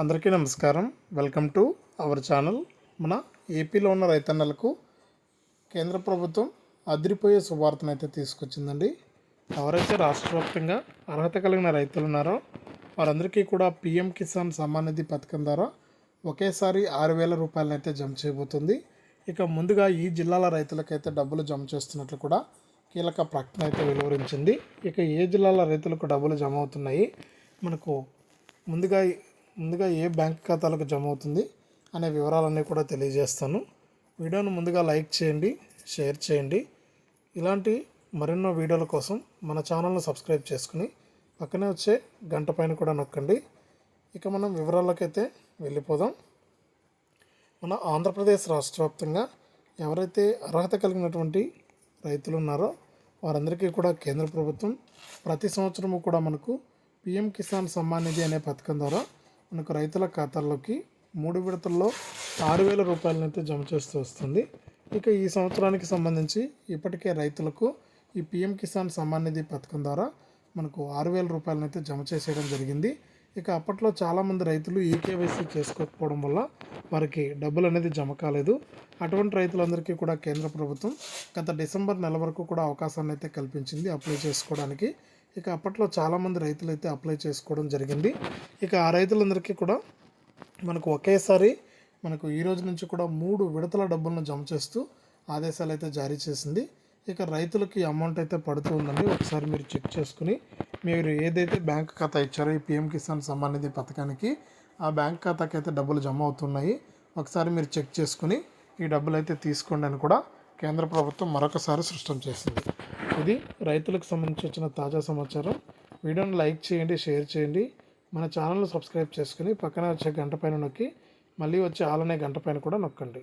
అందరికీ నమస్కారం. Welcome to our channel మన ఏపీలో ఉన్న రైతన్నలకు కేంద్ర ప్రభుత్వం అదిరిపోయే శుభార్తను అయితే తీసుకొచ్చిందండి. ఎవరైతే రాష్ట్ర వ్యాప్తంగా అర్హత కలిగిన రైతులు ఉన్నారో వారందరికీ కూడా పిఎం కిసాన్ సమ్మాన్ నిధి పథకం ద్వారా ఒకేసారి ఆరు వేల రూపాయలను అయితే జమ చేయబోతుంది. ఇక ముందుగా ఈ జిల్లాల రైతులకైతే డబ్బులు జమ చేస్తున్నట్లు కూడా కీలక ప్రకటన అయితే వెలువరించింది. ఇక ఏ జిల్లాల రైతులకు డబ్బులు జమ అవుతున్నాయి? మనకు ముందుగా ముందుగా ఏ బ్యాంక్ ఖాతాలకు జమ అవుతుంది అనే వివరాలన్నీ కూడా తెలియజేస్తాను. వీడియోను ముందుగా లైక్ చేయండి షేర్ చేయండి. ఇలాంటి మరెన్నో వీడియోల కోసం మన ఛానల్ను సబ్స్క్రైబ్ చేసుకుని పక్కనే వచ్చే గంట పైన కూడా నొక్కండి. ఇక మనం వివరాలకైతే వెళ్ళిపోదాం. మన ఆంధ్రప్రదేశ్ రాష్ట్ర వ్యాప్తంగా ఎవరైతే అర్హత కలిగినటువంటి రైతులు ఉన్నారో వారందరికీ కూడా కేంద్ర ప్రభుత్వం ప్రతి సంవత్సరము కూడా మనకు పిఎం కిసాన్ సమ్మాన్ నిధి అనే పథకం ద్వారా మనకు రైతుల ఖాతాల్లోకి మూడు విడతల్లో ఆరు వేల రూపాయలనైతే జమ చేస్తూ వస్తుంది. ఇక ఈ సంవత్సరానికి సంబంధించి ఇప్పటికే రైతులకు ఈ పిఎం కిసాన్ సమ్మాన్ నిధి పథకం ద్వారా మనకు ఆరు వేల రూపాయలనైతే జమ చేసేయడం జరిగింది. ఇక అప్పట్లో చాలామంది రైతులు ఈకేవైసీ చేసుకోకపోవడం వల్ల వారికి డబ్బులు అనేది జమ కాలేదు. అటువంటి రైతులందరికీ కూడా కేంద్ర ప్రభుత్వం గత డిసెంబర్ నెల వరకు కూడా అవకాశాన్ని అయితే కల్పించింది అప్లై చేసుకోవడానికి. ఇక అప్పట్లో చాలామంది రైతులు అయితే అప్లై చేసుకోవడం జరిగింది. ఇక ఆ రైతులందరికీ కూడా మనకు ఒకేసారి మనకు ఈ రోజు నుంచి కూడా మూడు విడతల డబ్బులను జమ చేస్తూ ఆదేశాలు అయితే జారీ చేసింది. ఇక రైతులకి అమౌంట్ అయితే పడుతూ ఉందండి. ఒకసారి మీరు చెక్ చేసుకుని మీరు ఏదైతే బ్యాంక్ ఖాతా ఇచ్చారో ఈ పిఎం కిసాన్ సమ్మాన్ నిధి పథకానికి ఆ బ్యాంక్ ఖాతాకి అయితే డబ్బులు జమ అవుతున్నాయి. ఒకసారి మీరు చెక్ చేసుకుని ఈ డబ్బులు అయితే తీసుకోండి అని కూడా కేంద్ర ప్రభుత్వం మరొకసారి సృష్టం చేసింది. ఇది రైతులకు సంబంధించి వచ్చిన తాజా సమాచారం. వీడియోని లైక్ చేయండి షేర్ చేయండి. మన ఛానల్ను సబ్స్క్రైబ్ చేసుకుని పక్కన వచ్చే గంట పైన నొక్కి మళ్ళీ వచ్చే ఆలనే గంట పైన కూడా నొక్కండి.